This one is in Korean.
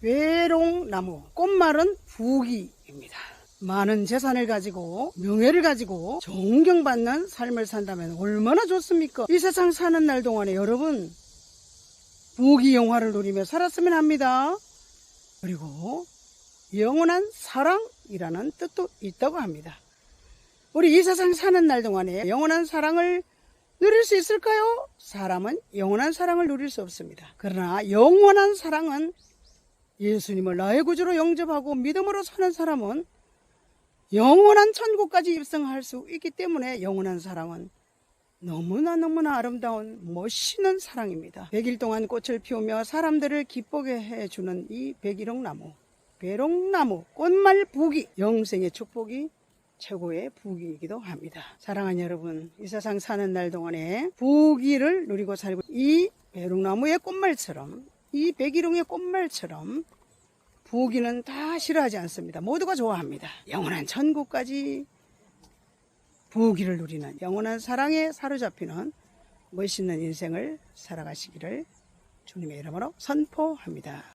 외롱나무 꽃말은 부귀입니다. 많은 재산을 가지고 명예를 가지고 존경받는 삶을 산다면 얼마나 좋습니까? 이 세상 사는 날 동안에 여러분 부귀 영화를 누리며 살았으면 합니다. 그리고 영원한 사랑이라는 뜻도 있다고 합니다. 우리 이 세상 사는 날 동안에 영원한 사랑을 누릴 수 있을까요? 사람은 영원한 사랑을 누릴 수 없습니다. 그러나 영원한 사랑은 예수님을 나의 구주로 영접하고 믿음으로 사는 사람은 영원한 천국까지 입성할 수 있기 때문에 영원한 사랑은 너무나 너무나 아름다운 멋있는 사랑입니다. 100일 동안 꽃을 피우며 사람들을 기쁘게 해주는 이 백일홍나무, 배롱나무, 꽃말 부기, 영생의 축복이 최고의 부귀이기도 합니다. 사랑하는 여러분, 이 세상 사는 날 동안에 부귀를 누리고 살고 이 배롱나무의 꽃말처럼 이 백일홍의 꽃말처럼 부귀는 다 싫어하지 않습니다. 모두가 좋아합니다. 영원한 천국까지 부귀를 누리는 영원한 사랑에 사로잡히는 멋있는 인생을 살아가시기를 주님의 이름으로 선포합니다.